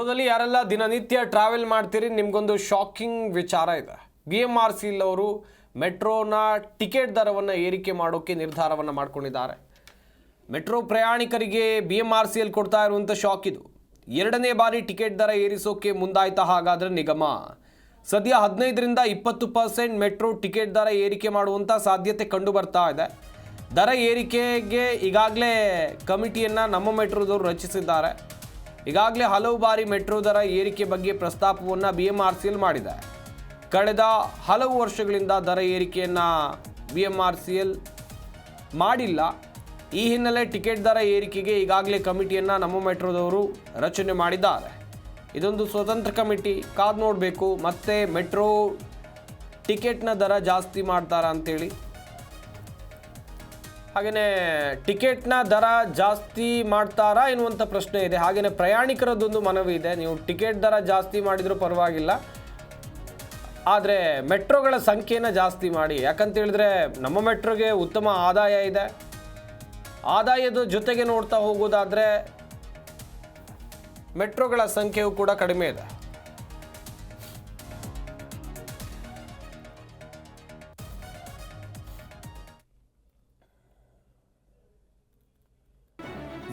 ಮೆಟ್ರೋದಲ್ಲಿ ಯಾರೆಲ್ಲ ದಿನನಿತ್ಯ ಟ್ರಾವೆಲ್ ಮಾಡ್ತೀರಿ, ನಿಮಗೊಂದು ಶಾಕಿಂಗ್ ವಿಚಾರ ಇದೆ. ಬಿ ಎಂ ಆರ್ ಸಿಲ್ ಅವರು ಮೆಟ್ರೋನ ಟಿಕೆಟ್ ದರವನ್ನು ಏರಿಕೆ ಮಾಡೋಕ್ಕೆ ನಿರ್ಧಾರವನ್ನು ಮಾಡ್ಕೊಂಡಿದ್ದಾರೆ. ಮೆಟ್ರೋ ಪ್ರಯಾಣಿಕರಿಗೆ ಬಿ ಎಂ ಆರ್ ಸಿಯಲ್ಲಿ ಕೊಡ್ತಾ ಇರುವಂಥ ಶಾಕ್ ಇದು. ಎರಡನೇ ಬಾರಿ ಟಿಕೆಟ್ ದರ ಏರಿಸೋಕೆ ಮುಂದಾಯ್ತಾ ಹಾಗಾದರೆ ನಿಗಮ. ಸದ್ಯ ಹದಿನೈದರಿಂದ ಇಪ್ಪತ್ತು ಪರ್ಸೆಂಟ್ ಮೆಟ್ರೋ ಟಿಕೆಟ್ ದರ ಏರಿಕೆ ಮಾಡುವಂಥ ಸಾಧ್ಯತೆ ಕಂಡು ಬರ್ತಾ ಇದೆ. ದರ ಏರಿಕೆಗೆ ಈಗಾಗಲೇ ಕಮಿಟಿಯನ್ನು ನಮ್ಮ ಮೆಟ್ರೋದವರು ರಚಿಸಿದ್ದಾರೆ. ಈಗಾಗಲೇ ಹಲವು ಬಾರಿ ಮೆಟ್ರೋ ದರ ಏರಿಕೆ ಬಗ್ಗೆ ಪ್ರಸ್ತಾಪವನ್ನು ಬಿ ಎಂ ಆರ್ ಸಿಯಲ್ಲಿ ಮಾಡಿದೆ. ಕಳೆದ ಹಲವು ವರ್ಷಗಳಿಂದ ದರ ಏರಿಕೆಯನ್ನು ಬಿ ಎಂ ಆರ್ ಸಿ ಮಾಡಿಲ್ಲ. ಈ ಹಿನ್ನೆಲೆ ಟಿಕೆಟ್ ದರ ಏರಿಕೆಗೆ ಈಗಾಗಲೇ ಕಮಿಟಿಯನ್ನು ನಮ್ಮ ಮೆಟ್ರೋದವರು ರಚನೆ ಮಾಡಿದ್ದಾರೆ. ಇದೊಂದು ಸ್ವತಂತ್ರ ಕಮಿಟಿ, ಕಾದು ನೋಡಬೇಕು, ಮತ್ತೆ ಮೆಟ್ರೋ ಟಿಕೆಟ್ನ ದರ ಜಾಸ್ತಿ ಮಾಡ್ತಾರಾ ಅಂತೇಳಿ ಹಾಗೆಯೇ ಟಿಕೆಟ್ನ ದರ ಜಾಸ್ತಿ ಮಾಡ್ತಾರಾ ಎನ್ನುವಂಥ ಪ್ರಶ್ನೆ ಇದೆ. ಹಾಗೆಯೇ ಪ್ರಯಾಣಿಕರದ್ದೊಂದು ಮನವಿ ಇದೆ. ನೀವು ಟಿಕೆಟ್ ದರ ಜಾಸ್ತಿ ಮಾಡಿದರೂ ಪರವಾಗಿಲ್ಲ. ಆದರೆ ಮೆಟ್ರೋಗಳ ಸಂಖ್ಯೆನ ಜಾಸ್ತಿ ಮಾಡಿ. ಯಾಕಂತೇಳಿದ್ರೆ ನಮ್ಮ ಮೆಟ್ರೋಗೆ ಉತ್ತಮ ಆದಾಯ ಇದೆ. ಆದಾಯದ ಜೊತೆಗೆ ನೋಡ್ತಾ ಹೋಗೋದಾದರೆ ಮೆಟ್ರೋಗಳ ಸಂಖ್ಯೆಯು ಕೂಡ ಕಡಿಮೆ ಇದೆ.